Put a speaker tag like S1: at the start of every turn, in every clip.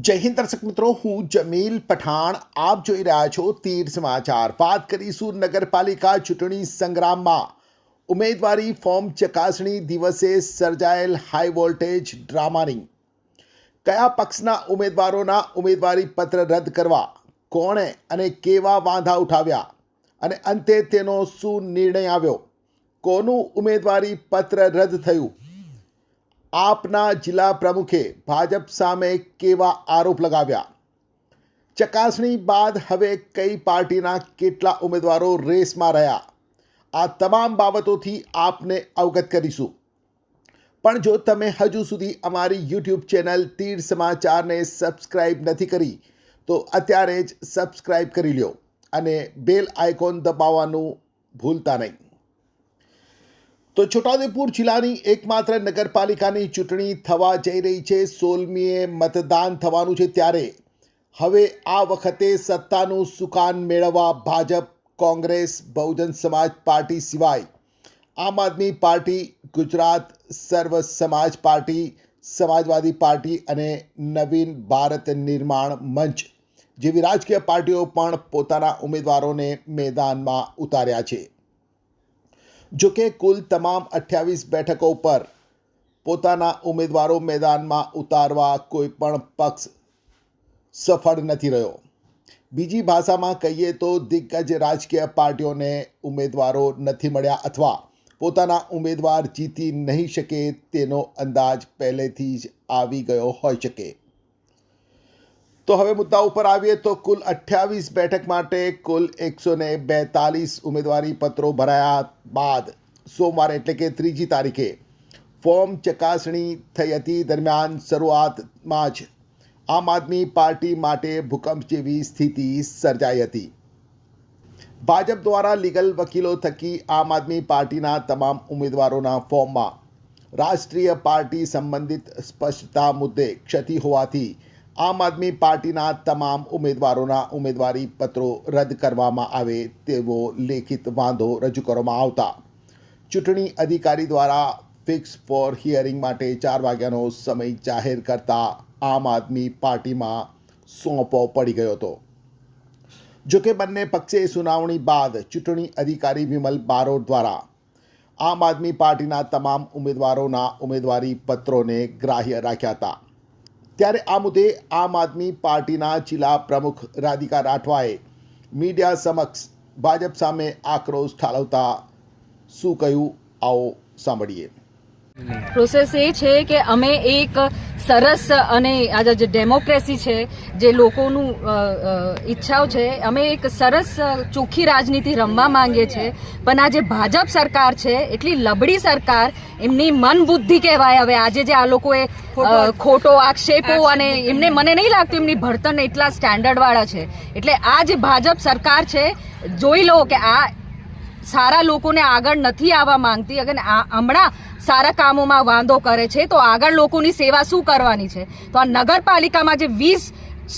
S1: જય હિન્દ દર્શક મિત્રો, હું જમીલ પઠાણ. આપ જોઈ રહ્યા છો તીર સમાચાર. વાત કરીશું નગરપાલિકા ચૂંટણી સંગ્રામમાં. ઉમેદવારી ફોર્મ ચકાસણી દિવસે સર્જાયેલ હાઈ વોલ્ટેજ ડ્રામાની. કયા પક્ષના ઉમેદવારોના ઉમેદવારી પત્ર રદ કરવા? કોણે અને કેવા વાંધા ઉઠાવ્યા? અને અંતે તેનો શું નિર્ણય આવ્યો? કોનું ઉમેદવારી પત્ર રદ થયું? આપના જિલ્લા પ્રમુખે ભાજપ સામે કેવા આરોપ લગાવ્યા? ચકાસણી બાદ હવે કઈ પાર્ટીના કેટલા ઉમેદવારો રેસમાં રહ્યા? આ તમામ બાબતોથી આપને અવગત કરીશું. પણ જો તમે હજુ સુધી અમારી યુટ્યુબ ચેનલ તીર સમાચારને સબસ્ક્રાઇબ નથી કરી, તો અત્યારે જ સબસ્ક્રાઇબ કરી લ્યો અને બેલ આઇકોન દબાવવાનું ભૂલતા નહીં. તો છોટાઉદેપુર જિલ્લાની એકમાત્ર નગરપાલિકાની ચૂંટણી થવા જઈ રહી છે. સોળમીએ મતદાન થવાનું છે ત્યારે હવે આ વખતે સત્તાનું સુકાન મેળવવા ભાજપ, કોંગ્રેસ, બહુજન સમાજ પાર્ટી સિવાય આમ આદમી પાર્ટી, ગુજરાત સર્વ સમાજ પાર્ટી, સમાજવાદી પાર્ટી અને નવીન ભારત નિર્માણ મંચ જેવી રાજકીય પાર્ટીઓ પણ પોતાના ઉમેદવારોને મેદાનમાં ઉતાર્યા છે. જો કે કુલ તમામ અઠ્યાવીસ બેઠકો પર પોતાના ઉમેદવારો મેદાનમાં ઉતારવા કોઈ પણ પક્ષ સફળ નથી રહ્યો. બીજી ભાષામાં કહીએ તો દિગ્ગજ રાજકીય પાર્ટીઓને ઉમેદવારો નથી મળ્યા અથવા પોતાના ઉમેદવાર જીતી નહીં શકે તેનો અંદાજ પહેલેથી જ આવી ગયો હોઈ શકે. તો હવે મુદ્દા ઉપર આવીએ તો કુલ અઠ્યાવીસ બેઠક માટે કુલ એકસો ને બેતાલીસ ઉમેદવારી પત્રો ભરાયા બાદ સોમવારે એટલે કે ત્રીજી તારીખે ફોર્મ ચકાસણી થઈ હતી દરમિયાન શરૂઆતમાં જ આમ આદમી પાર્ટી માટે ભૂકંપ જેવી સ્થિતિ સર્જાઈ હતી. ભાજપ દ્વારા લીગલ વકીલો થકી આમ આદમી પાર્ટીના તમામ ઉમેદવારોના ફોર્મમાં રાષ્ટ્રીય પાર્ટી સંબંધિત સ્પષ્ટતા મુદ્દે ક્ષતિ હોવાથી આમ આદમી પાર્ટીના તમામ ઉમેદવારોના ઉમેદવારી પત્રો રદ કરવામાં આવે તેવો લેખિત વાંધો રજૂ કરવામાં આવતા. ચૂંટણી અધિકારી દ્વારા ફિક્સ ફોર હિયરિંગ માટે ચાર વાગ્યાનો સમય જાહેર કરતા આમ આદમી પાર્ટીમાં સોંપો પડી ગયો હતો. જોકે બંને પક્ષે સુનાવણી બાદ ચૂંટણી અધિકારી વિમલ બારોટ દ્વારા આમ આદમી પાર્ટીના તમામ ઉમેદવારોના ઉમેદવારી પત્રોને ગ્રાહ્ય રાખ્યા હતા. ત્યારે આ મુદ્દે આમ આદમી પાર્ટીના જિલ્લા પ્રમુખ રાધિકા રાઠવાએ મીડિયા સમક્ષ ભાજપ સામે આક્રોશ ઠાલવતા શું કહ્યું? આવો સાંભળીએ.
S2: પ્રોસેસ એ છે કે અમે એક સરસ અને આજે જે ડેમોક્રેસી છે જે લોકોનું ઈચ્છાઓ છે અમે એક સરસ ચોખ્ખી રાજનીતિ રમવા માંગીએ છીએ. પણ આ જે ભાજપ સરકાર છે એટલી લબડી સરકાર એમની મન બુદ્ધિ કહેવાય હવે. આજે જે આ લોકોએ ખોટો આક્ષેપો અને એમને મને નહીં લાગતું એમની ભણતર એટલા સ્ટેન્ડર્ડ વાળા છે. એટલે આ જે ભાજપ સરકાર છે જોઈ લો કે આ સારા લોકોને આગળ નથી આવવા માંગતી. અગર આ- હમણાં સારા કામોમાં વાંધો કરે છે તો આગળ લોકોની સેવા શું કરવાની છે? તો આ નગરપાલિકામાં જે વીસ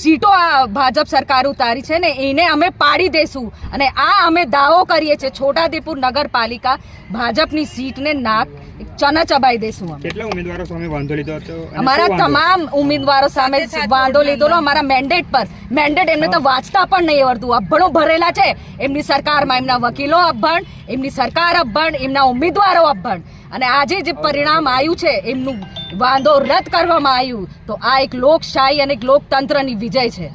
S2: સીટો આ ભાજપ સરકાર ઉતારી છે ને એને અમે પાડી દેશું. અને આ અમે દાવો કરીએ છીએ છોટાદેપુર નગરપાલિકા ભાજપની સીટને નાક ચના ચબાઈ દેશું
S3: કેટલા ઉમેદવારો સામે વાંધો લીધો હતો?
S2: અમારા તમામ ઉમેદવારો સામે વાંધો લીધેલો અમારા મેન્ડેટ પર. મેન્ડેટ એમને તો વાંચતા પણ નહીં આવડતું. અભણો ભરેલા છે. એમની સરકારમાં એમના વકીલો અભણ એમની સરકાર અભણ એમના ઉમેદવારો અભણ. અને આજે જે પરિણામ આવ્યું છે, એમનું વાંધો રદ કરવામાં આવ્યું, તો આ એક લોકશાહી અને એક લોકતંત્રની વિજય છે.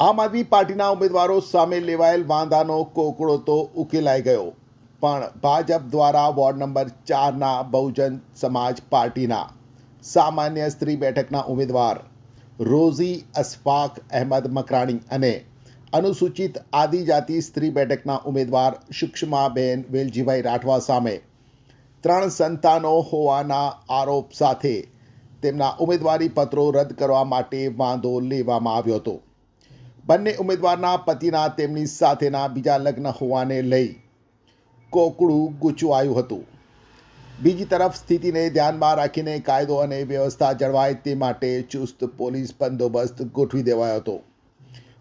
S1: આમ આદમી પાર્ટીના ઉમેદવારો સામે લેવાયેલ વાંધાનો કોકડો તો ઉકેલાઈ ગયો. પણ ભાજપ દ્વારા વોર્ડ નંબર ચારના બહુજન સમાજ પાર્ટીના સામાન્ય સ્ત્રી બેઠકના ઉમેદવાર રોઝી અશફાક અહેમદ મકરાણી અને અનુસૂચિત આદિજાતિ સ્ત્રી બેઠકના ઉમેદવાર સુષ્માબેન વેલજીભાઈ રાઠવા સામે ત્રણ સંતાનો હોવાના આરોપ સાથે તેમના ઉમેદવારી પત્રો રદ કરવા માટે વાંધો લેવામાં આવ્યો હતો. બંને ઉમેદવારના પતિના તેમની સાથેના બીજા લગ્ન હોવાને લઈ કોકડું ગૂંચવાયું હતું. બીજી તરફ સ્થિતિને ધ્યાનમાં રાખીને કાયદો અને વ્યવસ્થા જળવાય તે માટે ચુસ્ત પોલીસ બંદોબસ્ત ગોઠવી દેવાયો હતો.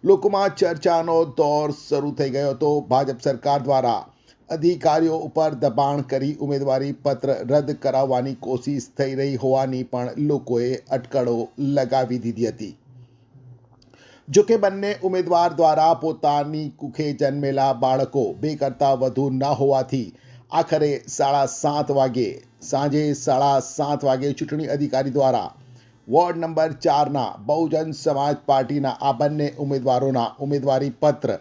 S1: લોકોમાં ચર્ચાનો દોર શરૂ થઈ ગયો હતો. ભાજપ સરકાર દ્વારા અધિકારીઓ ઉપર દબાણ કરી ઉમેદવારી પત્ર રદ કરાવવાની કોશિશ થઈ રહી હોવાની પણ લોકોએ અટકળો લગાવી દીધી હતી. જો કે બંને ઉમેદવાર દ્વારા પોતાની કુખે જન્મેલા બાળકો બે કરતાં વધુ ન હોવાથી આખરે સાડા સાત વાગે સાંજે સાડા સાત વાગે ચૂંટણી અધિકારી દ્વારા વોર્ડ નંબર ચારના બહુજન સમાજ પાર્ટીના આ બંને ઉમેદવારોના ઉમેદવારી પત્ર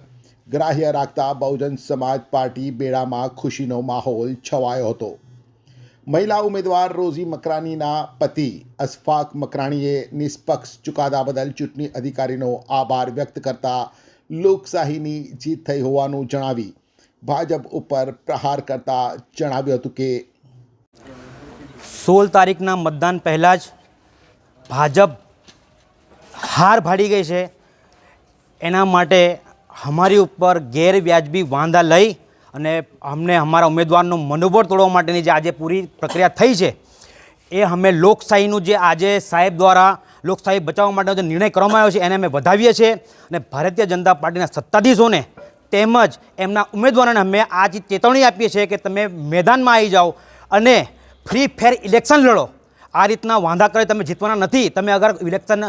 S1: ગ્રાહ્ય રાખતા બહુજન સમાજ પાર્ટી બેડામાં ખુશીનો માહોલ છવાયો હતો. મહિલા ઉમેદવાર રોઝી મકરાણીના પતિ અશફાક મકરાણીએ નિષ્પક્ષ ચુકાદા બદલ ચૂંટણી અધિકારીનો આભાર વ્યક્ત કરતા લોકશાહીની જીત થઈ હોવાનું જણાવી ભાજપ ઉપર પ્રહાર કરતા જણાવ્યું હતું કે
S4: સોળ તારીખના મતદાન પહેલાં જ ભાજપ હાર ભાડી ગઈ છે. એના માટે અમારી ઉપર ગેરવ્યાજબી વાંધા લઈ અને અમને અમારા ઉમેદવારનું મનોબળ તોડવા માટેની જે આજે પૂરી પ્રક્રિયા થઈ છે, એ અમે લોકશાહીનું જે આજે સાહેબ દ્વારા લોકશાહી બચાવવા માટેનો જે નિર્ણય કરવામાં આવ્યો છે, એને અમે વધાવીએ છીએ અને ભારતીય જનતા પાર્ટીના સત્તાધીશોને તેમજ એમના ઉમેદવારોને અમે આજે ચેતવણી આપીએ છીએ કે તમે મેદાનમાં આવી જાઓ અને ફ્રી ફેર ઇલેક્શન લડો. આ રીતના વાંધા કરે તમે જીતવાના નથી. તમે અગર ઇલેક્શન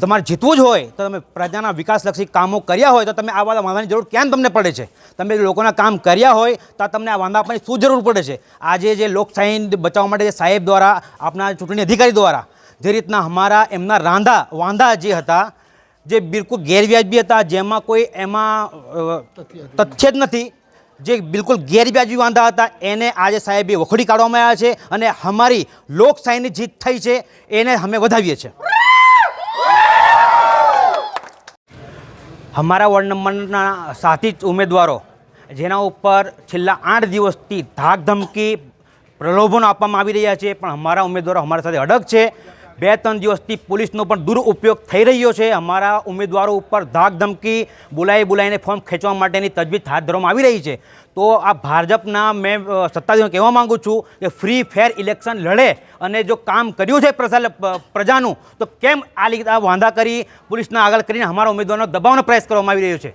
S4: તમારે જીતવું જ હોય, તો તમે પ્રજાના વિકાસલક્ષી કામો કર્યા હોય, તો તમે આ બધા વાંધાની જરૂર કેમ તમને પડે છે? તમે લોકોના કામ કર્યા હોય, તો તમને આ વાંધા આપવાની શું જરૂર પડે છે? આજે જે લોકશાહી બચાવવા માટે જે સાહેબ દ્વારા આપણા ચૂંટણી અધિકારી દ્વારા, જે રીતના અમારા એમના રાંધા, વાંધા જે હતા, જે બિલકુલ ગેરવ્યાજબી હતા, જેમાં કોઈ એમાં તથ્ય જ નથી જે બિલકુલ ગેરવ્યાજી વાંધા હતા, એને આજે સાહેબે વખોડી કાઢવામાં આવ્યા છે અને અમારી લોકશાહીની જીત થઈ છે, એને અમે વધાવીએ છીએ. અમારા વોર્ડ નંબરના સાથી જ ઉમેદવારો, જેના ઉપર છેલ્લા આઠ દિવસથી ધાક ધમકી પ્રલોભનો આપવામાં આવી રહ્યા છે, પણ અમારા ઉમેદવારો અમારા સાથે અડગ છે. બે ત્રણ દિવસથી પોલીસનો પણ દુરુપયોગ થઈ રહ્યો છે. અમારા ઉમેદવારો ઉપર ધાક ધમકી બોલાવી બોલાવીને ફોર્મ ખેંચવા માટેની તજવીજ હાથ ધરવામાં આવી રહી છે. તો આ ભાજપના મેં સત્તાધીશો કહેવા માગું છું કે ફ્રી ફેર ઇલેક્શન લડે અને જો કામ કર્યું છે પ્રજા પ્રજાનું, તો કેમ આ લીધે આ વાંધા કરી પોલીસના આગળ કરીને અમારા ઉમેદવારનો દબાવવાનો પ્રયાસ કરવામાં આવી રહ્યો છે?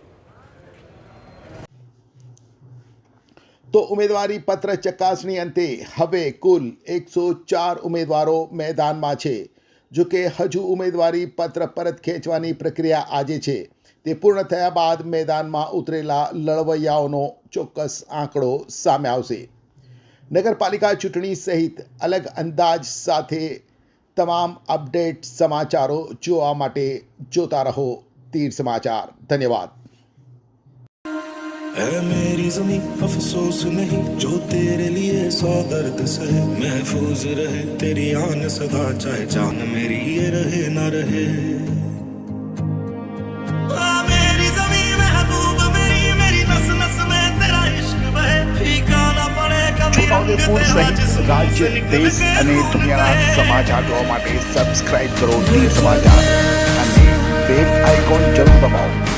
S1: તો ઉમેદવારી પત્ર ચકાસણી અંતે હવે કુલ એકસો ચાર ઉમેદવારો મેદાનમાં છે. જો કે હજુ ઉમેદવારી પત્ર પરત ખેંચવાની પ્રક્રિયા આજે છે. તે પૂર્ણ થયા બાદ મેદાનમાં ઉતરેલા લડવૈયાઓનો ચોક્કસ આંકડો સામે આવશે. નગરપાલિકા ચૂંટણી સહિત અલગ અંદાજ સાથે તમામ અપડેટ સમાચારો જોવા માટે જોતા રહો. તીર સમાચાર. ધન્યવાદ.
S5: है मेरी जमी अफसोस नहीं जो तेरे लिए सौ दर्द सहे महफूज रहे तेरी आन सदा चाहे जान मेरी ये रहे ना रहे आ, मेरी जमी महबूब मेरी मेरी नस नस में तेरा इश्क बहे फीका ना पड़े कभी रंग
S6: છોટાઉદેપુર
S5: तेरा
S6: સહિત
S5: जिस्म
S6: રાજ્ય
S5: से निकल
S6: દેશ
S5: के
S6: અને
S5: रूह
S6: દુનિયાના
S5: बहे।
S6: સમાચાર જોવા માટે સબસ્ક્રાઇબ કરો ટી સમાચાર અને બેલ આઇકોન જરૂર દબાવો